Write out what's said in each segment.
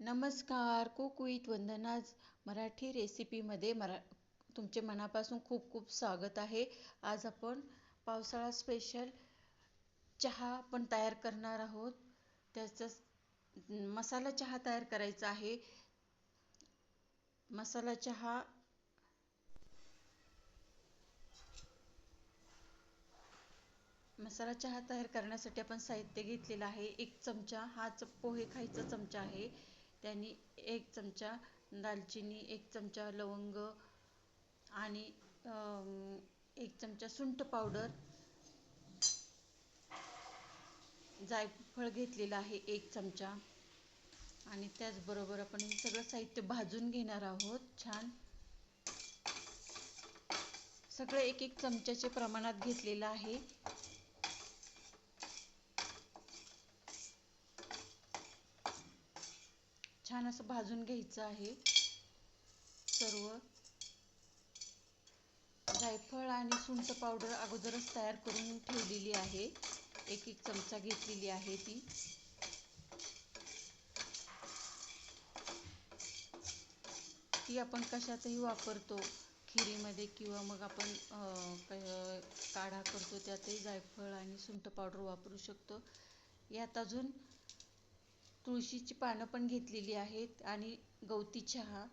नमस्कार cook with Vandana's Marathi रेसिपीमध्ये मरा तुमचे मनापासून खूप खूप स्वागत आहे. आज आपण पावसाळा स्पेशल चहा पण तयार करणार आहोत. त्याचा मसाला चहा तयार करायचा आहे. मसाला चहा मसाला चहा तयार करण्यासाठी आपण साहित्य घेतलेलं आहे. एक चमचा हा पोहे खायचा चमचा आहे. त्यांनी एक चमचा दालचिनी एक चमचा लवंग आणि एक चमचा सुंठ पावडर. जायफळ घेतलेलं आहे एक चमचा. आणि त्याचबरोबर आपण हे सगळं साहित्य भाजून घेणार आहोत. छान. सगळं एक एक चमच्याचे प्रमाणात घेतलेलं आहे. छान असं भाजून घ्यायचं आहे. सर्व. जायफळ आणि सुंठ पावडर अगोदरच तयार करून ठेवलेली आहे. एक एक चमचा घेतलेली आहे ती. ती आपण कशातही वापरतो. खिरीमध्ये किंवा मग आपण काढा करतो त्यातही जायफळ आणि सुंठ पावडर वापरू शकतो. यात अजून तुळशीची पानं पण घेतलेली आहेत आणि गवती चहा.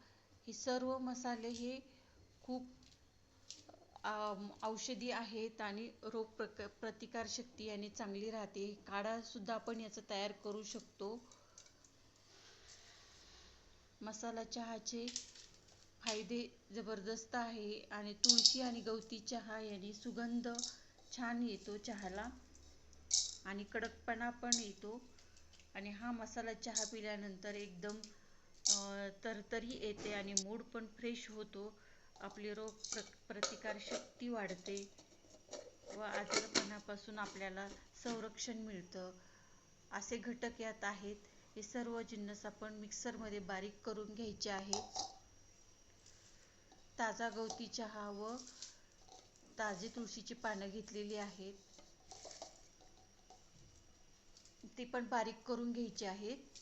हे सर्व मसाले हे खूप औषधी आहेत आणि रोग प्रक प्रतिकारशक्ती आणि चांगली राहते. काढासुद्धा आपण याचा तयार करू शकतो. मसाला चहाचे फायदे जबरदस्त आहे आणि तुळशी आणि गवती चहा याने सुगंध छान येतो चहाला. आणि कडकपणा पण येतो. आणि हा मसाला चहा पिल्यानंतर एकदम तरतरी येते आणि मूड पण फ्रेश होतो. आपली रोग प्र प्रतिकारशक्ती वाढते व आजारपणापासून आपल्याला संरक्षण मिळतं. असे घटक यात आहेत. हे सर्व जिन्नस आपण मिक्सरमध्ये बारीक करून घ्यायचे आहेत ताजा गवती चहा व ताजी तुळशीची पानं घेतलेली आहेत. ती पण बारीक करून घ्यायची आहेत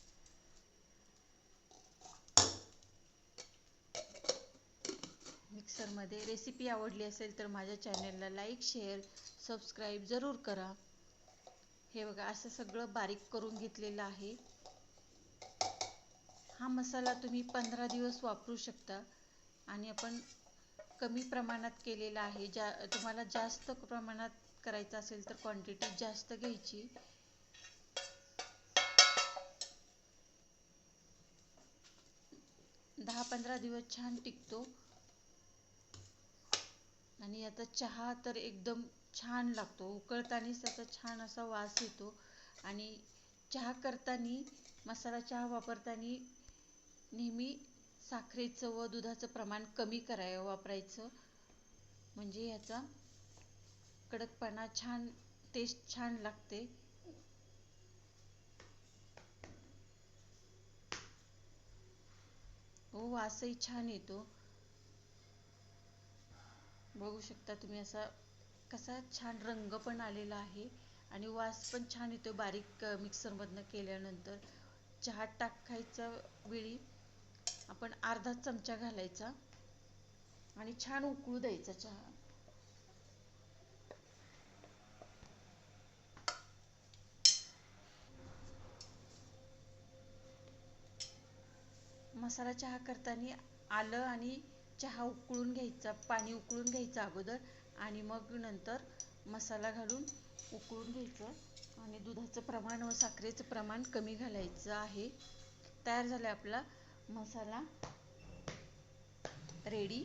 मिक्सरमध्ये रेसिपी आवडली असेल तर माझ्या चॅनलला लाईक शेअर सबस्क्राईब जरूर करा. हे बघा असं सगळं बारीक करून घेतलेलं आहे. हा मसाला तुम्ही पंधरा दिवस वापरू शकता आणि आपण कमी प्रमाणात केलेला आहे. ज्या तुम्हाला जास्त प्रमाणात करायचं असेल तर क्वांटिटी जास्त घ्यायची. दहा पंधरा दिवस छान टिकतो. आणि याचा चहा तर एकदम छान लागतो. उकळतानाच त्याचा छान असा वास येतो. आणि चहा करताना मसाला चहा वापरताना नेहमी साखरेचं व दुधाचं प्रमाण कमी कराय वापरायचं. म्हणजे याचा कडकपणा छान टेस्ट छान लागते. हो वासही छान येतो बघू शकता तुम्ही असा कसा छान रंग पण आलेला आहे आणि वास पण छान येतो बारीक मिक्सरमधनं केल्यानंतर. चहा टाकायच्या वेळी आपण अर्धा चमचा घालायचा आणि छान उकळू द्यायचा चहा. मसाला चहा करताना आलं आणि चहा उकळून घ्यायचा पाणी उकळून घ्यायचं अगोदर आणि मग नंतर मसाला घालून उकळून घ्यायचं आणि दुधाचं प्रमाण व साखरेचं प्रमाण कमी घालायचं आहे. तयार झालं आपला मसाला. रेडी